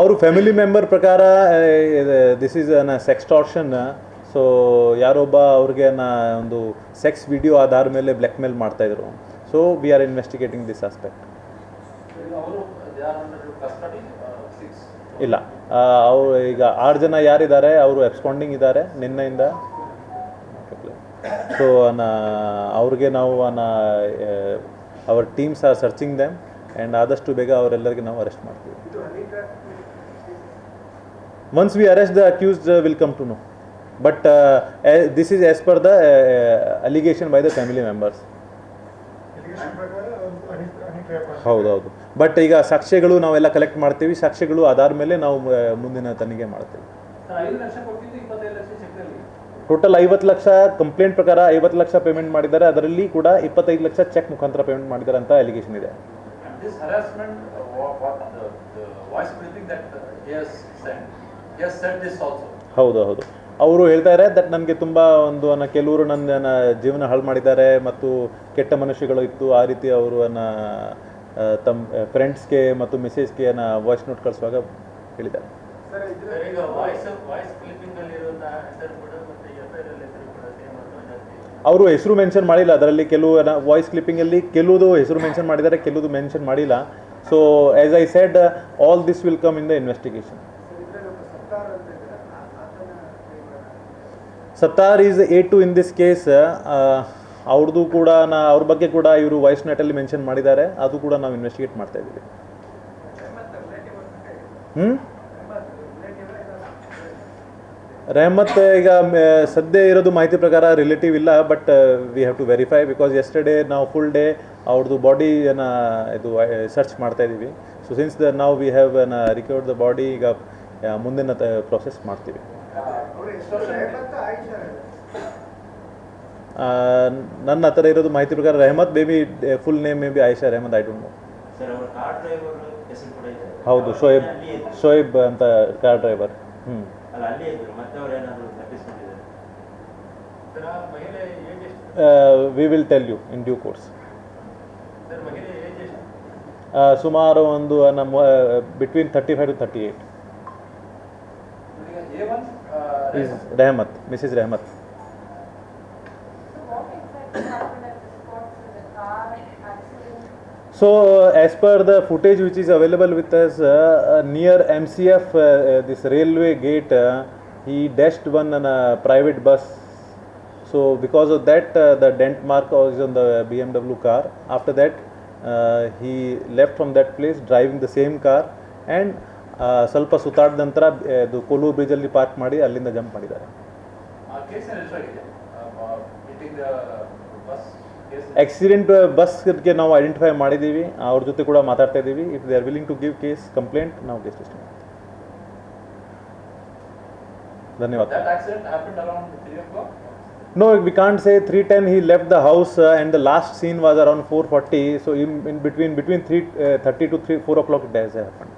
ಅವರು family member ಪ್ರಕಾರ this is an sextortion so ಯಾರೊಬ್ಬ ಅವ್ರಿಗೆ ನಾ, ಒಂದು ಸೆಕ್ಸ್ ವಿಡಿಯೋ ಆಧಾರ ಮೇಲೆ ಬ್ಲ್ಯಾಕ್ ಮೇಲ್ ಮಾಡ್ತಾಯಿದ್ರು so we are investigating this aspect ಇಲ್ಲ. ಅವರು ಈಗ ಆರು ಜನ ಯಾರಿದ್ದಾರೆ, ಅವರು ಎಬ್ಸ್ಕೊಂಡಿಂಗ್ ಇದ್ದಾರೆ, ನಿನ್ನೆಯಿಂದ. ಸೊ ಅವ್ರಿಗೆ ನಾವು our teams are searching them and ಆದಷ್ಟು ಬೇಗ ಅವರೆಲ್ಲರಿಗೆ ನಾವು ಅರೆಸ್ಟ್ ಮಾಡ್ತೀವಿ. Once we arrest the accused will come to know but this is as per the allegation by the family members ಹೌದೌದು ಬಟ್ ಈಗ ಸಾಕ್ಷ್ಯಗಳು ನಾವೆಲ್ಲ ಕಲೆಕ್ಟ್ ಮಾಡ್ತೀವಿ. ಸಾಕ್ಷ್ಯಗಳು ಅದಾದ ಮೇಲೆ ನಾವು ಮುಂದಿನ ತನಿಖೆ ಮಾಡ್ತೀವಿ. ಟೋಟಲ್ ಐವತ್ತು ಲಕ್ಷ ಕಂಪ್ಲೇಂಟ್ ಪ್ರಕಾರ ಐವತ್ತು ಲಕ್ಷ ಪೇಮೆಂಟ್ ಮಾಡಿದ್ದಾರೆ. ಅದರಲ್ಲಿ ಕೂಡ ಇಪ್ಪತ್ತೈದು ಲಕ್ಷ ಚೆಕ್ ಮುಖಾಂತರ ಪೇಮೆಂಟ್ ಮಾಡಿದ್ದಾರೆ ಅಂತ ಅಲಿಗೇಷನ್ ಇದೆ. And ಹೌದು ಹೌದು. ಅವರು ಹೇಳ್ತಾ ಇದ್ದಾರೆ ದಟ್ ನನಗೆ ತುಂಬ ಒಂದು ಅನ್ನ ಕೆಲವರು ನನ್ನ ಜೀವನ ಹಾಳು ಮಾಡಿದ್ದಾರೆ ಮತ್ತು ಕೆಟ್ಟ ಮನುಷ್ಯಗಳು ಇತ್ತು. ಆ ರೀತಿ ಅವರು ಅನ್ನ ತಮ್ಮ ಫ್ರೆಂಡ್ಸ್ಗೆ ಮತ್ತು ಮೆಸೇಜ್ಗೆ ಅನ್ನ ವಾಯ್ಸ್ ನೋಟ್ ಕಳಿಸುವಾಗ ಹೇಳಿದ್ದಾರೆ. ಅವರು ಹೆಸರು ಮೆನ್ಷನ್ ಮಾಡಿಲ್ಲ. ಅದರಲ್ಲಿ ಕೆಲವು ವಾಯ್ಸ್ ಕ್ಲಿಪ್ಪಿಂಗಲ್ಲಿ ಕೆಲವುದು ಹೆಸರು ಮೆನ್ಷನ್ ಮಾಡಿದ್ದಾರೆ ಕೆಲವುದು ಮೆನ್ಷನ್ ಮಾಡಿಲ್ಲ. So as I said all this will come in the investigation Sattar is A two in this case ಅವ್ರದ್ದು ಕೂಡ ನಾ ಅವ್ರ ಬಗ್ಗೆ ಕೂಡ ಇವರು ವಾಯ್ಸ್ ನೆಟಲ್ಲಿ ಮೆನ್ಷನ್ ಮಾಡಿದ್ದಾರೆ, ಅದು ಕೂಡ ನಾವು ಇನ್ವೆಸ್ಟಿಗೇಟ್ ಮಾಡ್ತಾ ಇದ್ದೀವಿ. ಹ್ಞೂ ರೆಹಮತ್ ಈಗ ಸದ್ಯ ಇರೋದು ಮಾಹಿತಿ ಪ್ರಕಾರ ರಿಲೇಟಿವ್ ಇಲ್ಲ but we have to verify because yesterday ನಾವು ಫುಲ್ ಡೇ ಅವ್ರದ್ದು ಬಾಡಿಯನ್ನು ಇದು ಸರ್ಚ್ ಮಾಡ್ತಾ ಇದ್ದೀವಿ. ಸೊ ಸಿನ್ಸ್ ದ ನಾವು we have recovered the body ಈಗ ಮುಂದಿನ ಪ್ರೊಸೆಸ್ ಮಾಡ್ತೀವಿ. ನನ್ನ ಹತ್ರ ಇರೋದು ಮಾಹಿತಿ ಪ್ರಕಾರ Rehmat Baby full name may be Ayesha Rehmat I don't know sir ಅವರ ಕಾರ್ ಡ್ರೈವರ್ ಹೆಸರು ಕೂಡ ಹೌದು ಶೋಯಬ್ ಶೋಯಬ್ ಅಂತ ಕಾರ್ ಡ್ರೈವರ್. ಹ್ಞೂ we will tell you in due course ಸುಮಾರು ಒಂದು ನಮ್ಮ between thirty five to thirty eight is Rahmat, Mrs. Rahmat. So, uh, as per the footage which is available with us, uh, uh, near MCF, uh, uh, this railway gate, uh, he dashed one on a private bus. So, because of that, the dent mark was on the BMW car. After that, he left from that place driving the same car and ಸ್ವಲ್ಪ ಸುತ್ತಾಡಿದ ನಂತರ ಇದು ಕೊಲ್ಲೂ ಬ್ರಿಜಲ್ಲಿ park ಮಾಡಿ ಅಲ್ಲಿಂದ jump ಮಾಡಿದ್ದಾರೆ. Accident ಬಸ್ಗೆ ನಾವು identify ಮಾಡಿದ್ದೀವಿ ಅವ್ರ ಜೊತೆ ಕೂಡ ಮಾತಾಡ್ತಾ ಇದ್ದೀವಿ if they are willing to give case complaint ನಾವು ಕೇಸ್ ಎಷ್ಟು ಧನ್ಯವಾದ. No we can't say three ten he left the house and the last seen was around four forty so in between between three thirty to three four o'clock days ಹೇಳ್ಕೊಂಡು